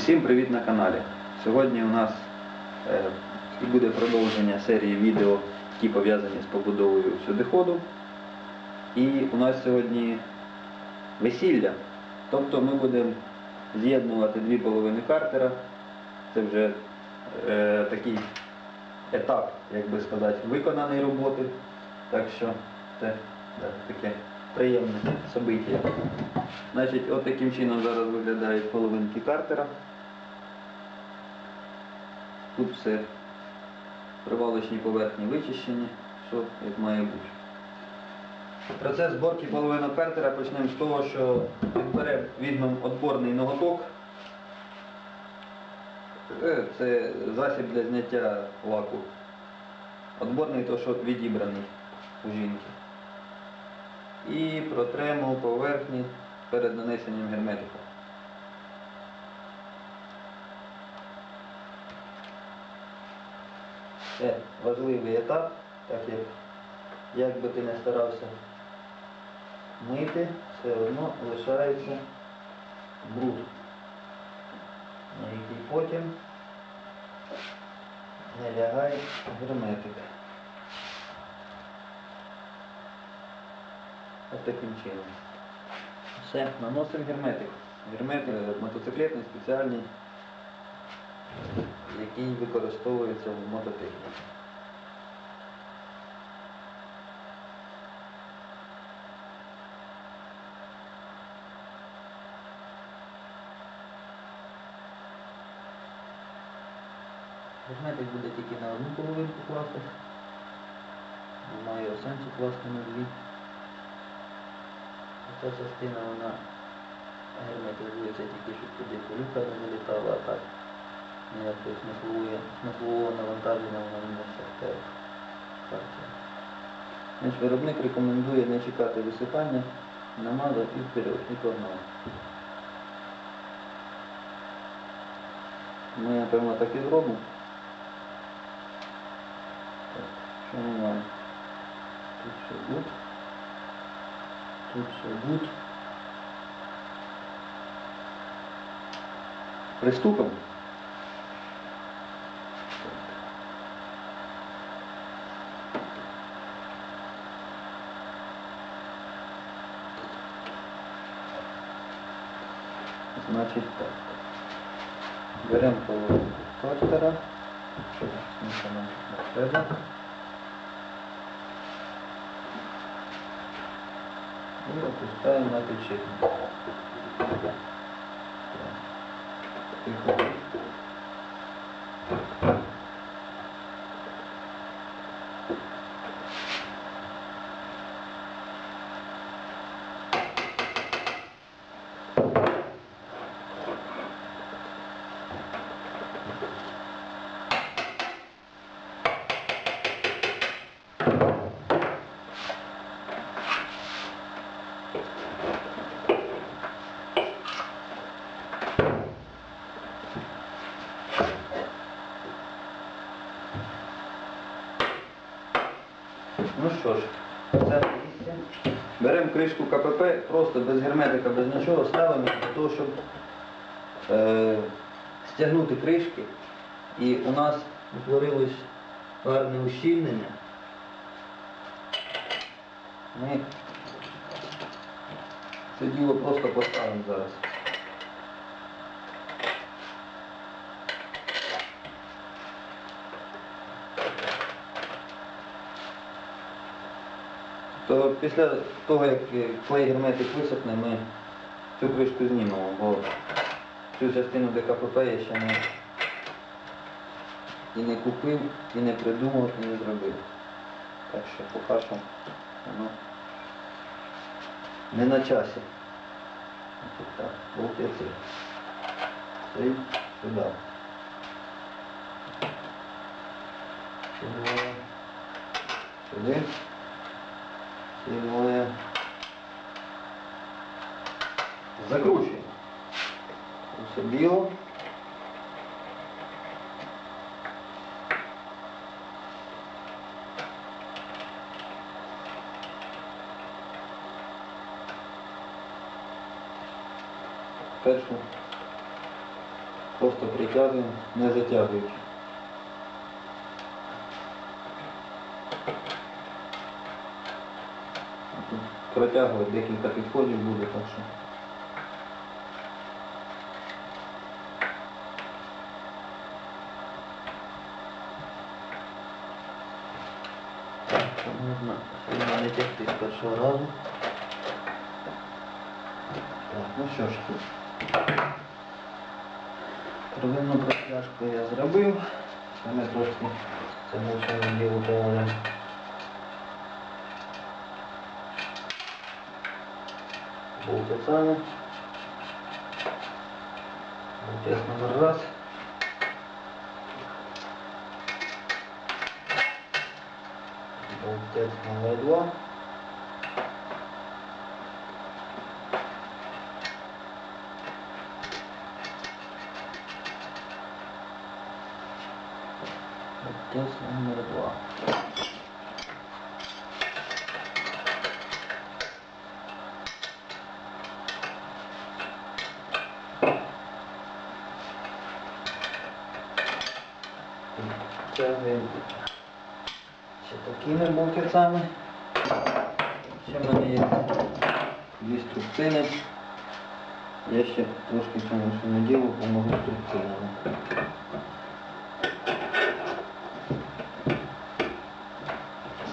Усім привіт на каналі. Сьогодні у нас е, буде продовження серії відео, які пов'язані з побудовою сюдиходу. І у нас сьогодні весілля. Тобто ми будемо з'єднувати дві половини картера. Це вже е, такий етап, як би сказати, виконаної роботи. Так що це да, таке приємне собиття. Значить, от таким чином зараз виглядають половинки картера. Тут все привалочні поверхні вичищені, що як має бути. Процес зборки половинок картера почнемо з того, що візьмемо отборний ноготок. Е, Це засіб для зняття лаку. Отборний то, що відібраний у жінки. І протремо поверхні перед нанесенням герметику. Це важливий етап, так як як би ти не старався мити, все одно лишається бруд, на який потім не лягає герметик. Ось таким чином. Все, наносимо герметик. Герметик мотоциклетний, спеціальний, який використовується в мототехніці. Герметик буде тільки на одну половинку класти. Немає сенсу класти на дві. Ця частина вона герметизується тільки, щоб туди полюка не залітала, а так ніякої смислової, смислового навантаження вона не несе партія. Значить, виробник рекомендує не чекати висихання, намазав і вперед, і погнав. Ми, напевно, так і зробимо. Так, що ми маємо? Тут все гуд. Тут все гуд. Приступимо. Значить так. Беремо половину тортера. И нам не треба. І опускаємо. Ну що ж, це місце. Беремо кришку КПП, просто без герметика, без нічого, ставимо для того, щоб е, стягнути кришки. І у нас утворилось гарне ущільнення. Ми це діло просто поставимо зараз. То після того, як клей герметик висохне, ми цю кришку знімемо, бо цю частину ДКПП я ще не і не купив, і не придумав, і не зробив. Так що поки що воно не на часі. Так, болти цей. Цей сюди. Сюди. Сюди. Сильное. Закручиваем. Все біло. Першу Просто притягуємо, не затягуючи. Протягувати декілька підходів буде, так що. Можна не тягти з першого разу. Так, ну що ж. Первинну протяжку я зробив. Саме трошки замовчено діло положимо. Болтик саме. Болтець номер раз. Болтець номер два. Болтець номер два. Тягуємо ще такими болтицями. Ще в мене є дві струбцини. Я ще трошки цьому всьому ділу помогу струбцинами.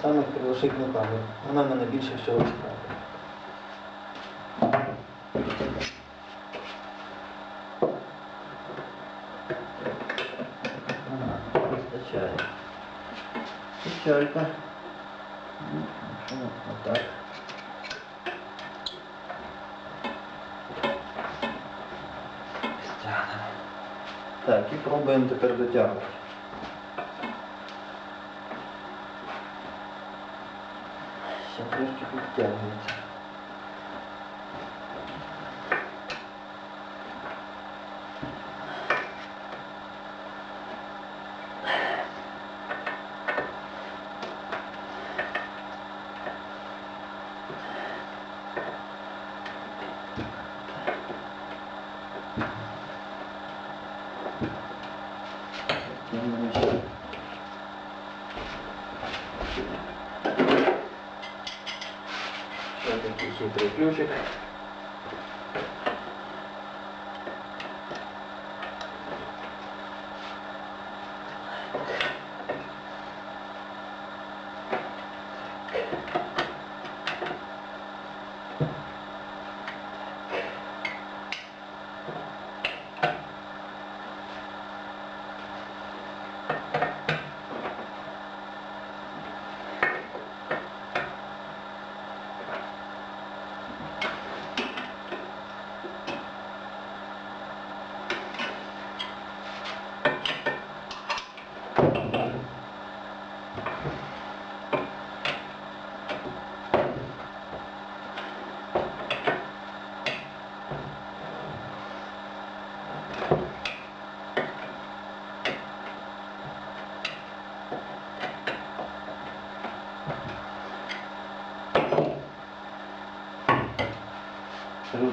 Саме кривошипну камеру. Вона мене більше всього цікавить. Печалька. Ну, отак. Так, і пробуємо тепер дотягувати. Все трошки підтягується. Тягнемо ще. Ще такий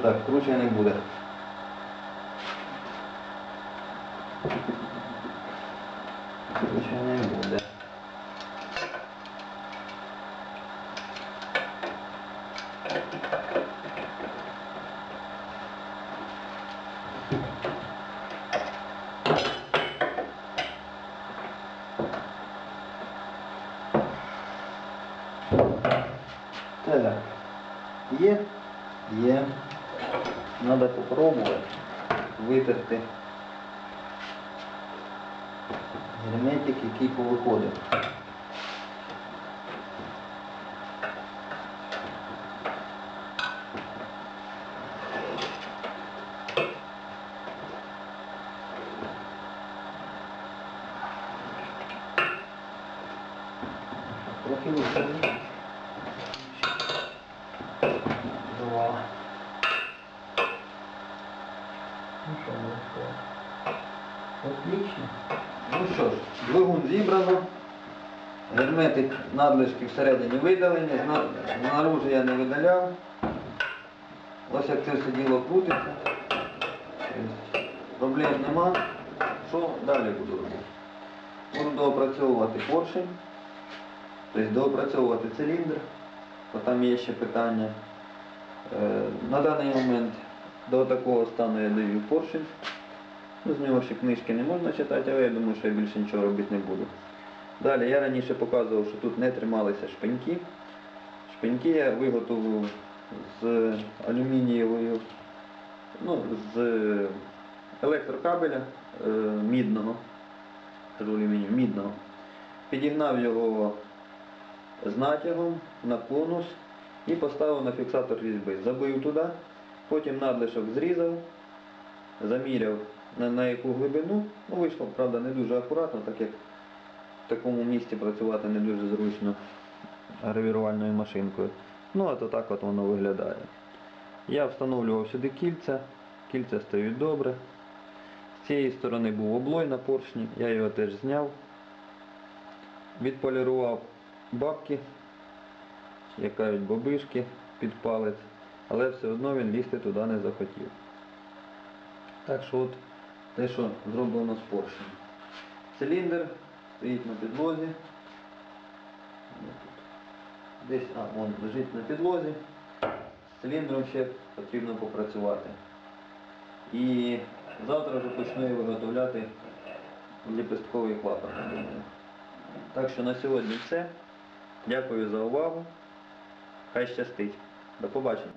так, круче не буде. Круче не буде. Так. Є? Є. Надо попробувати витерти герметик, який повиходив. Трохи виходить. Два. Ну що, можна сказати? Отлично. Ну що ж, двигун зібрано. Герметик надлишки всередині видалені, знаружи я не видаляв. Ось як це все діло крутиться. Проблем нема. Що далі буду робити? Буду доопрацьовувати поршень, тобто доопрацьовувати циліндр, бо там є ще питання. Е, На даний момент до такого стану я даю поршень. Ну, з нього ще книжки не можна читати, але я думаю, що я більше нічого робити не буду. Далі я раніше показував, що тут не трималися шпиньки. Шпиньки я виготовив з алюмінієвою, ну, з електрокабеля е, мідного, мідного. Підігнав його з натягом на конус і поставив на фіксатор різьби. Забив туди, потім надлишок зрізав, заміряв на, на яку глибину. Ну, вийшло, правда, не дуже акуратно, так як в такому місці працювати не дуже зручно гравірувальною машинкою. Ну, а то так от воно виглядає. Я встановлював сюди кільця, кільця стають добре. З цієї сторони був облой на поршні, я його теж зняв. Відполірував бабки, як кажуть, бобишки під палець, але все одно він лізти туди не захотів. Так що от те, що зроблено з поршнем. Циліндр стоїть на підлозі. Десь, а, вон лежить на підлозі. З циліндром ще потрібно попрацювати. І завтра вже почну я виготовляти ліпестковий клапан. Так що на сьогодні все. Дякую за увагу. Хай щастить. До побачення.